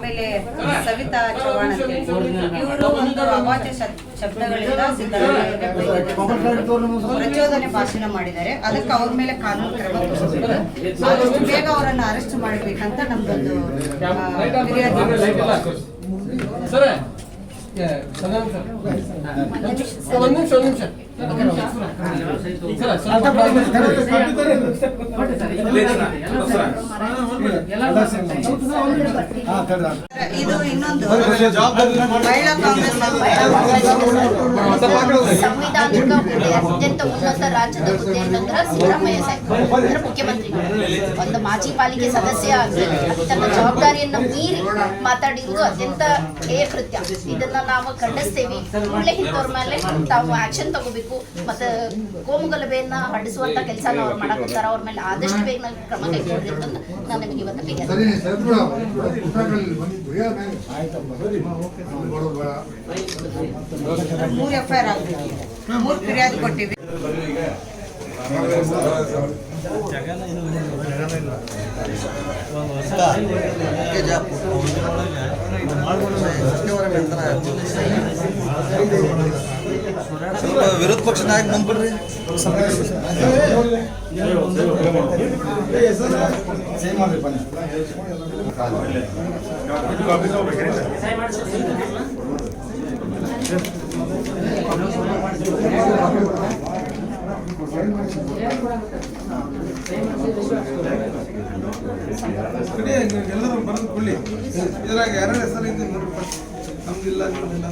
ಆಮೇಲೆ ಸವಿತಾ ಚೌಹಾಣ್ ಅಂತ ಇವರು ಒಂದು ಅವಾಚ್ಯ ಶಬ್- ಶಬ್ದಗಳಿಂದ. ಪ್ರಚೋದನೆ ಭಾಷಣ ಮಾಡಿದ್ದಾರೆ. ಅದಕ್ಕೆ ಅವ್ರ ಮೇಲೆ ಕಾನೂನು ಕ್ರಮ ಆದಷ್ಟು ಬೇಗ ಅವರನ್ನು ಅರೆಸ್ಟ್ ಮಾಡಬೇಕಂತ ನಮ್ದೊಂದು ಫಿರ್ಯಾದಿ ಇದು ಇನ್ನೊಂದು ಅತ್ಯಂತ ಉನ್ನತ ರಾಜ್ಯದ ಹುದ್ದೆ ಅಂತಂದ್ರೆ ಸಿದ್ದರಾಮಯ್ಯ ಸಾಹೇಬ್ ಮುಖ್ಯಮಂತ್ರಿಗಳು ಒಂದು ಮಾಜಿ ಪಾಲಿಕೆ ಸದಸ್ಯ ಆಗಿ ತನ್ನ ಜವಾಬ್ದಾರಿಯನ್ನ ಮೀರಿ ಮಾತಾಡಿರುವುದು ಅತ್ಯಂತ ಹೇಯ ಕೃತ್ಯ ಇದನ್ನ ನಾವು ಖಂಡಿಸ್ತೇವೆ ಕೂಡಲೇ ಇಂಥವ್ರ ಮೇಲೆ ತಾವು ಆಕ್ಷನ್ ತಗೋಬೇಕು ಮತ್ತೆ ಕೋಮುಗಲಭೆಯನ್ನ ಹರಡಿಸುವಂತ ಕೆಲಸ ಅವ್ರು ಮಾಡಕತ್ತಾರ. ಅವ್ರ ಮೇಲೆ ಆದಷ್ಟು ಬೇಗ ನಾವು ಕ್ರಮ ಕೈಗೊಳ್ಳಿ ಅಂತ ನಾನು ನಿಮಗೆ ಇವತ್ತು. ಮೂರು ಎಫ್ ಐ ಆರ್ ಆಗಬೇಕು. ಮೂರು ಫಿರ್ಯಾದಿ ಕೊಟ್ಟಿವಿ ಸ್ವಲ್ಪ ವಿರೋಧ ಪಕ್ಷ ನಾಯಕ ಬಂದ್ಬಿಡ್ರಿ ಎಲ್ಲರೂ ಬರೋದು ಕೊಡ್ಲಿ ಇದ್ರಾಗ ಯಾರ್ಯಾರ ಹೆಸರು ಇದೆ ನೋಡ್ರಿ. ನಮ್ದಿಲ್ಲ, ನಿಮ್ದಿಲ್ಲ.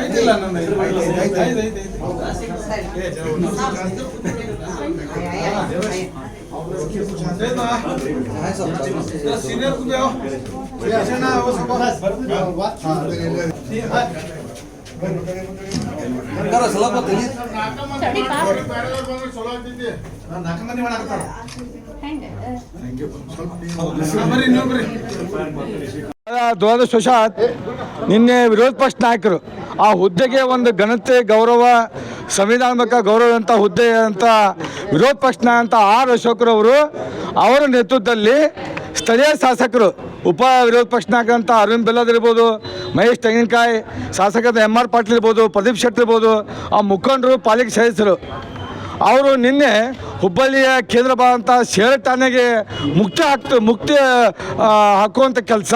ಐತಿಲ್ಲ ನನ್ನ ಐತಿ, ಐತಿ, ಐತಿ, ಐತಿ, ಐತಿ. ಆಯ್ತಾ? ಸೀನಿಯರ್ ಕುದಿಯೋ ದುರದೃಷ್ಟವಶಾತ್ ನಿನ್ನೆ ವಿರೋಧ ಪಕ್ಷ ನಾಯಕರು, ಆ ಹುದ್ದೆಗೆ ಒಂದು ಘನತೆ, ಗೌರವ ಸಂವಿಧಾನಾತ್ಮಕ ಅಂತ ಹುದ್ದೆ ಅಂತ, ವಿರೋಧ ಪಕ್ಷ ಅಂತ ಆರ್ ಅಶೋಕ್ರವರು, ಅವರ ನೇತೃತ್ವದಲ್ಲಿ ಸ್ಥಳೀಯ ಶಾಸಕರು ಉಪ ವಿರೋಧ ಪಕ್ಷ ನಾಯಕರಂತ ಅರವಿಂದ್ ಬೆಲ್ಲದ್ ಇರ್ಬೋದು, ಮಹೇಶ್ ತೆಂಗಿನಕಾಯಿ, ಶಾಸಕರಾದ ಎಂ ಆರ್ ಪಾಟೀಲ್ ಇರ್ಬೋದು, ಪ್ರದೀಪ್ ಶೆಟ್ಟಿ ಇರ್ಬೋದು, ಆ ಮುಖಂಡರು ಪಾಲಿಕೆ ಸದಸ್ಯರು. ಅವರು ನಿನ್ನೆ ಹುಬ್ಬಳ್ಳಿಯ ಕೇಂದ್ರ ಭಾಗಂತ ಶೇರ್ ಠಾಣೆಗೆ ಮುಕ್ತಿ ಹಾಕ್ತು ಮುಕ್ತಿ ಹಾಕುವಂಥ ಕೆಲಸ.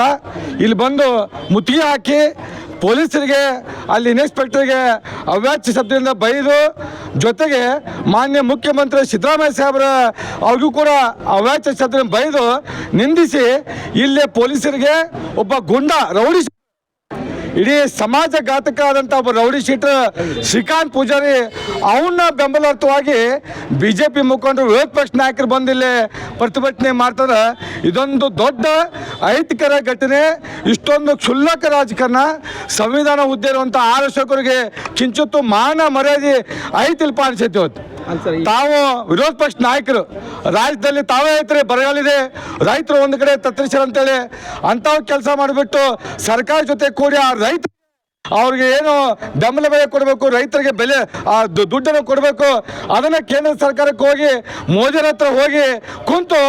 ಇಲ್ಲಿ ಬಂದು ಮುತ್ತಿಗೆ ಹಾಕಿ ಪೊಲೀಸರಿಗೆ, ಅಲ್ಲಿ ಇನ್ಸ್ಪೆಕ್ಟರ್ಗೆ ಅವ್ಯಾಚ್ಯ ಶಬ್ದದಿಂದ ಬೈದು, ಜೊತೆಗೆ ಮಾನ್ಯ ಮುಖ್ಯಮಂತ್ರಿ ಸಿದ್ದರಾಮಯ್ಯ ಸಾಹೇಬರ ಅವ್ರಿಗೂ ಕೂಡ ಅವ್ಯಾಚ್ಯ ಶಬ್ದ ಬೈದು ನಿಂದಿಸಿ ಇಲ್ಲೇ ಪೊಲೀಸರಿಗೆ ಒಬ್ಬ ಗುಂಡ, ರೌಡಿ ಇಡೀ ಸಮಾಜ ಆದಂತ ಒಬ್ಬ ರೌಡಿ ಶೀಟರ್ ಶ್ರೀಕಾಂತ್ ಪೂಜಾರಿ ಅವನ್ನ ಬೆಂಬಲಾರ್ಥವಾಗಿ ಬಿ ಜೆ ಪಿ ಮುಖಂಡರು ವಿರೋಧ ಪಕ್ಷ ನಾಯಕರು ಬಂದಿಲ್ಲಿ ಪ್ರತಿಭಟನೆ ಮಾಡ್ತಾರೆ. ಇದೊಂದು ದೊಡ್ಡ ಐತಿಕರ ಘಟನೆ, ಇಷ್ಟೊಂದು ಕ್ಷುಲ್ಲಕ ರಾಜಕಾರಣ, ಸಂವಿಧಾನ ಹುದ್ದೆ ಇರುವಂಥ ಆರ್ ಕಿಂಚಿತ್ತು ಮಾನ ಮರ್ಯಾದೆ ಐತಿಲ್ಪ ಅನ್ಸೈತಿ ಇವತ್ತು. ತಾವು ವಿರೋಧ ಪಕ್ಷ ನಾಯಕರು ರಾಜ್ಯದಲ್ಲಿ ತಾವೇ ಐತ್ರಿ ಬರಗಾಲಿದೆ ರೈತರು ಒಂದು ಕಡೆ ತತ್ತರಿಸ್ಯಾರ ಅಂತೇಳಿ ಅಂಥವು ಕೆಲಸ ಮಾಡಿಬಿಟ್ಟು ಸರ್ಕಾರ ಜೊತೆ ಕೂಡಿ ಆ ರೈತ ಅವ್ರಿಗೆ ಏನು ಬೆಂಬಲ ಬೆಲೆ ಕೊಡಬೇಕು ರೈತರಿಗೆ ಬೆಲೆ ಆ ದುಡ್ಡನ್ನು ಕೊಡಬೇಕು ಅದನ್ನು ಕೇಂದ್ರ ಸರ್ಕಾರಕ್ಕೆ ಹೋಗಿ ಮೋದಿರ ಹತ್ರ ಹೋಗಿ ಕುಂತು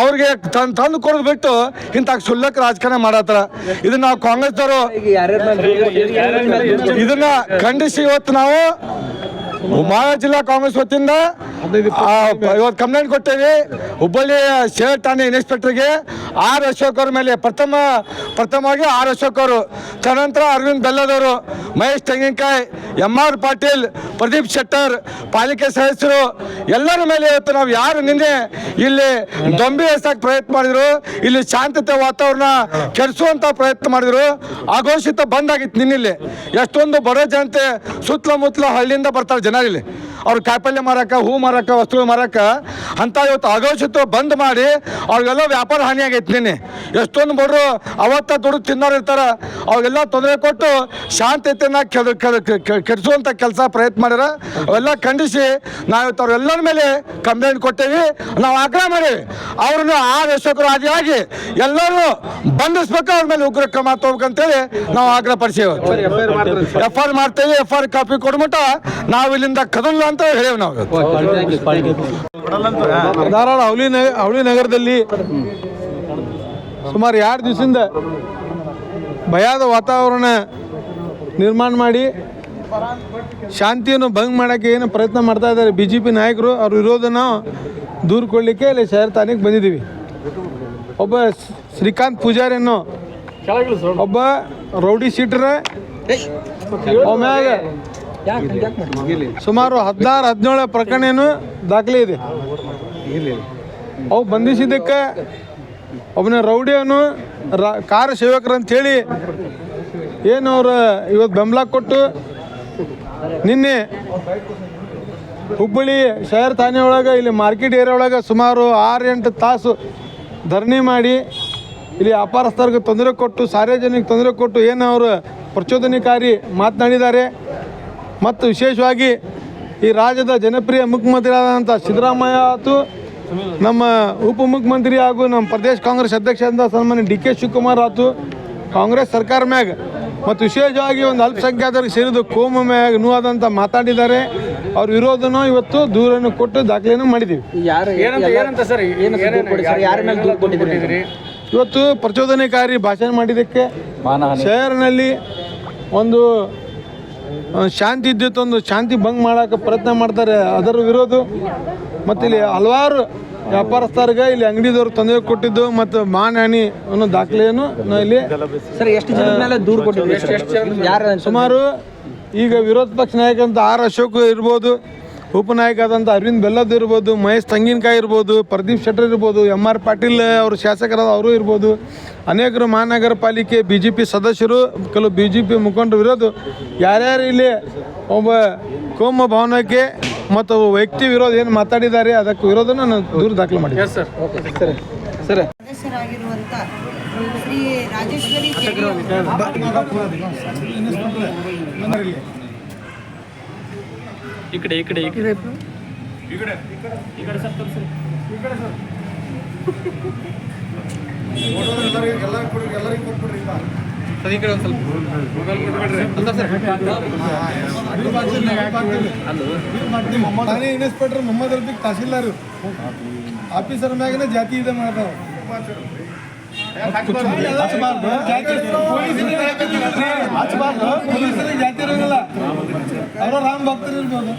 ಅವ್ರಿಗೆ ತಂದು ತಂದು ಕೊಡೋದು ಬಿಟ್ಟು ಇಂಥ ಸುಳ್ಳಕ್ಕೆ ರಾಜಕಾರಣ ಮಾಡತ್ತರ. ಇದನ್ನ ನಾವು ಕಾಂಗ್ರೆಸ್ದವರು ಇದನ್ನ ಖಂಡಿಸಿ ಇವತ್ತು ನಾವು ಮಹಾರಾಷ್ಟ್ರ ಜಿಲ್ಲಾ ಕಾಂಗ್ರೆಸ್ ವತಿಯಿಂದ ಇವತ್ತು ಕಂಪ್ಲೇಂಟ್ ಕೊಟ್ಟೇವಿ. ಹುಬ್ಬಳ್ಳಿ ಶೇರ್ ಠಾಣೆ ಇನ್ಸ್ಪೆಕ್ಟರ್ಗೆ ಆರ್ ಅಶೋಕ್ ಅವ್ರ ಮೇಲೆ ಪ್ರಥಮ, ಪ್ರಥಮವಾಗಿ ಆರ್ ಅಶೋಕ್ ಅವರು, ತದನಂತರ ಅರವಿಂದ್ ಬೆಲ್ಲದವರು, ಮಹೇಶ್ ತೆಂಗಿನಕಾಯಿ ಎಂ ಆರ್ ಪಾಟೀಲ್, ಪ್ರದೀಪ್ ಶೆಟ್ಟರ್, ಪಾಲಿಕೆ ಸದಸ್ಯರು, ಎಲ್ಲರ ಮೇಲೆ ಇವತ್ತು ನಾವು ಯಾರು ನಿನ್ನೆ ಇಲ್ಲಿ ದೊಂಬಿ ಎಸಕ್ಕೆ ಪ್ರಯತ್ನ ಮಾಡಿದ್ರು, ಇಲ್ಲಿ ಶಾಂತತೆ ವಾತಾವರಣ ಕೆಡಿಸುವಂತ ಪ್ರಯತ್ನ ಮಾಡಿದ್ರು, ಆಘೋಷಿತ ಬಂದ್ ಆಗಿತ್ತು ನಿನ್ನಿಲ್ಲಿ. ಎಷ್ಟೊಂದು ಬಡ ಜನತೆ ಸುತ್ತಲ ಮುತ್ತಲ ಹಳ್ಳಿಯಿಂದ ಬರ್ತಾರೆ ಜನ ಇಲ್ಲಿ ಅವ್ರು ಕಾಯಿಪಲ್ಯ ಮಾರಕ್ಕೆ ಹೂ ಮಾರಕ್ಕೆ ವಸ್ತುಗಳು ಮಾರಕ್ಕೆ ಅಂತ ಇವತ್ತು ಅಘೋಷಿತ ಬಂದ್ ಮಾಡಿ ಅವ್ರಿಗೆಲ್ಲ ವ್ಯಾಪಾರ ಹಾನಿ ಆಗೈತೆ ನಿನ್ನೆ. ಎಷ್ಟೊಂದು ಬಡ್ರು ಅವತ್ತ ದುಡ್ಡು ತಿನ್ನೋರು ಇರ್ತಾರೆ ಅವ್ರಿಗೆಲ್ಲ ತೊಂದರೆ ಕೊಟ್ಟು ಶಾಂತತೆಯನ್ನು ಕೆಡಿಸುವಂತ ಕೆಡಿಸುವಂಥ ಕೆಲಸ ಪ್ರಯತ್ನ ಮಾಡ್ಯಾರ. ಅವೆಲ್ಲ ಖಂಡಿಸಿ ನಾವು ಇವತ್ತು ಅವ್ರೆಲ್ಲರ ಮೇಲೆ ಕಂಪ್ಲೇಂಟ್ ಕೊಟ್ಟೇವಿ. ನಾವು ಆಗ್ರಹ ಮಾಡಿ ಅವ್ರನ್ನ ಆ ವೇಷಕರು ಆದಿಯಾಗಿ ಎಲ್ಲರೂ ಬಂಧಿಸ್ಬೇಕು ಅವ್ರ ಮೇಲೆ ಉಗ್ರ ಕ್ರಮ ತಗೋಬೇಕಂತೇಳಿ ನಾವು ಆಗ್ರಹ ಪಡಿಸೇವೆ ಎಫ್ ಆರ್ ಮಾಡ್ತೇವೆ ಎಫ್ ಆರ್ ಕಾಪಿ ಕೊಡ್ಬಿಟ್ಟ ನಾವು ಇಲ್ಲಿಂದ ಕದಲ್ಲ ಅಂತ ಹೇಳೇವಿ ನಾವು. ಧಾರವಾಡ ಅವಳಿ ಹೌಳಿ ನಗರದಲ್ಲಿ ಸುಮಾರು ಎರಡು ದಿವಸದಿಂದ ಭಯದ ವಾತಾವರಣ ನಿರ್ಮಾಣ ಮಾಡಿ ಶಾಂತಿಯನ್ನು ಭಂಗ್ ಮಾಡೋಕ್ಕೆ ಏನು ಪ್ರಯತ್ನ ಮಾಡ್ತಾ ಇದ್ದಾರೆ ಬಿ ಜೆ ಪಿ ನಾಯಕರು, ಅವ್ರ ವಿರೋಧನ ದೂರ್ಕೊಳ್ಳಿಕ್ಕೆ ಇಲ್ಲಿ ಶಹರ್ ತಾನಿಗೆ ಬಂದಿದ್ದೀವಿ ಒಬ್ಬ ಶ್ರೀಕಾಂತ್ ಪೂಜಾರಿ ಅನ್ನೋ ಒಬ್ಬ ರೌಡಿ ಸೀಟ್ರೆ ಆಮ್ಯಾಗ ಸುಮಾರು ಹದಿನಾರು ಹದಿನೇಳು ಪ್ರಕರಣ ಏನು ದಾಖಲೆ ಇದೆ. ಅವು ಬಂಧಿಸಿದ್ದಕ್ಕೆ ಒಬ್ಬನ ರೌಡಿಯನ್ನು ರ ಕಾರ ಸೇವಕರು ಅಂತೇಳಿ ಏನು ಅವರು ಇವತ್ತು ಬೆಂಬಲ ಕೊಟ್ಟು ನಿನ್ನೆ ಹುಬ್ಬಳ್ಳಿ ಶಹರ್ ಥಾಣೆ ಒಳಗೆ ಇಲ್ಲಿ ಮಾರ್ಕೆಟ್ ಏರಿಯಾ ಒಳಗೆ ಸುಮಾರು ಆರು ಎಂಟು ತಾಸು ಧರಣಿ ಮಾಡಿ ಇಲ್ಲಿ ವ್ಯಾಪಾರಸ್ಥರಿಗೆ ತೊಂದರೆ ಕೊಟ್ಟು ಸಾರ್ವಜನಿಕ ತೊಂದರೆ ಕೊಟ್ಟು ಏನು ಅವರು ಪ್ರಚೋದನಕಾರಿ ಮಾತನಾಡಿದ್ದಾರೆ. ಮತ್ತು ವಿಶೇಷವಾಗಿ ಈ ರಾಜ್ಯದ ಜನಪ್ರಿಯ ಮುಖ್ಯಮಂತ್ರಿ ಆದಂಥ ಸಿದ್ದರಾಮಯ್ಯ ಆತು ನಮ್ಮ ಉಪಮುಖ್ಯಮಂತ್ರಿ ಹಾಗೂ ನಮ್ಮ ಪ್ರದೇಶ ಕಾಂಗ್ರೆಸ್ ಅಧ್ಯಕ್ಷರಾದ ಸನ್ಮಾನ್ಯ ಡಿ ಕೆ ಶಿವಕುಮಾರ್ ಆತು ಕಾಂಗ್ರೆಸ್ ಸರ್ಕಾರ ಮ್ಯಾಗ ಮತ್ತು ವಿಶೇಷವಾಗಿ ಒಂದು ಅಲ್ಪಸಂಖ್ಯಾತರಿಗೆ ಸೇರಿದ ಕೋಮ ಮ್ಯಾಗ ನೋವಾದಂಥ ಮಾತಾಡಿದ್ದಾರೆ. ಅವ್ರ ವಿರೋಧನೂ ಇವತ್ತು ದೂರನ್ನು ಕೊಟ್ಟು ದಾಖಲೆಯನ್ನು ಮಾಡಿದ್ದೀವಿ. ಇವತ್ತು ಪ್ರಚೋದನೆಕಾರಿ ಭಾಷಣ ಮಾಡಿದ್ದಕ್ಕೆ ಶಹರ್ನಲ್ಲಿ ಒಂದು ಶಾಂತಿ ಇದ್ದಿತ್ತು ಒಂದು ಶಾಂತಿ ಭಂಗ್ ಮಾಡೋಕೆ ಪ್ರಯತ್ನ ಮಾಡ್ತಾರೆ. ಅದರ ವಿರೋಧ ಮತ್ತು ಇಲ್ಲಿ ಹಲವಾರು ವ್ಯಾಪಾರಸ್ಥರಿಗೆ ಇಲ್ಲಿ ಅಂಗಡಿದವ್ರು ತೊಂದರೆ ಕೊಟ್ಟಿದ್ದು ಮತ್ತು ಮಾನಹಾನಿ ಅನ್ನೋ ದಾಖಲೆಯನ್ನು ನಾವು ಇಲ್ಲಿ ಸರ್ ಎಷ್ಟು ಜನದ ಮೇಲೆ ದೂರು ಕೊಟ್ಟಿದ್ದೀವಿ ಯಾರು ಸುಮಾರು ಈಗ ವಿರೋಧ ಪಕ್ಷ ನಾಯಕ ಅಂತ ಆರ್ ಅಶೋಕ್ ಇರ್ಬೋದು. ಉಪನಾಯಕ ಆದಂಥ ಅರವಿಂದ್ ಬೆಲ್ಲದ್ ಇರ್ಬೋದು ಮಹೇಶ್ ತಂಗಿನಕಾಯಿ ಇರ್ಬೋದು ಪ್ರದೀಪ್ ಶೆಟ್ಟರ್ ಇರ್ಬೋದು ಎಂ ಆರ್ ಪಾಟೀಲ್ ಅವರು ಶಾಸಕರಾದ ಅವರು ಇರ್ಬೋದು. ಅನೇಕರು ಮಹಾನಗರ ಪಾಲಿಕೆ ಬಿ ಜೆ ಪಿ ಸದಸ್ಯರು ಕೆಲವು ಬಿ ಜೆ ಪಿ ಮುಖಂಡರು ಇರೋದು. ಯಾರ್ಯಾರು ಇಲ್ಲಿ ಒಬ್ಬ ಕೋಮ ಭಾವನಕ್ಕೆ ಮತ್ತು ವ್ಯಕ್ತಿ ವಿರೋಧ ಏನು ಮಾತಾಡಿದ್ದಾರೆ ಅದಕ್ಕೆ ವಿರೋಧನ ನಾನು ದೂರ ದಾಖಲೆ ಮಾಡಿದ್ದೆ. ಸರ್ ಸರಿ. ಸರಿ. ಸದಸ್ಯರಾಗಿರುವಂಥ ಶ್ರೀ ರಾಜೇಶ್ವರಿ ಕೆರೆ ಈ ಕಡೆ ಈ ಕಡೆ. ಈ ಕಡೆ. ಈ ಕಡೆ ಒಂದು ಸ್ವಲ್ಪ. ನಾನೇ ಇನ್ಸ್ಪೆಕ್ಟರ್ ಮೊಹಮ್ಮದ್ ತಹಸೀಲ್ದಾರ್. ಆಫೀಸರ್ ಮ್ಯಾಗನೇ ಜಾತಿ ಇದೆ ಮಾಡ್ತಾವ ಪೊಲೀಸರಿಗೆ ಜಾತಿ ಇರೋಂಗಿಲ್ಲ ಅವರ ರಾಮ್ ಭಕ್ತರು ಇರ್ಬೋದು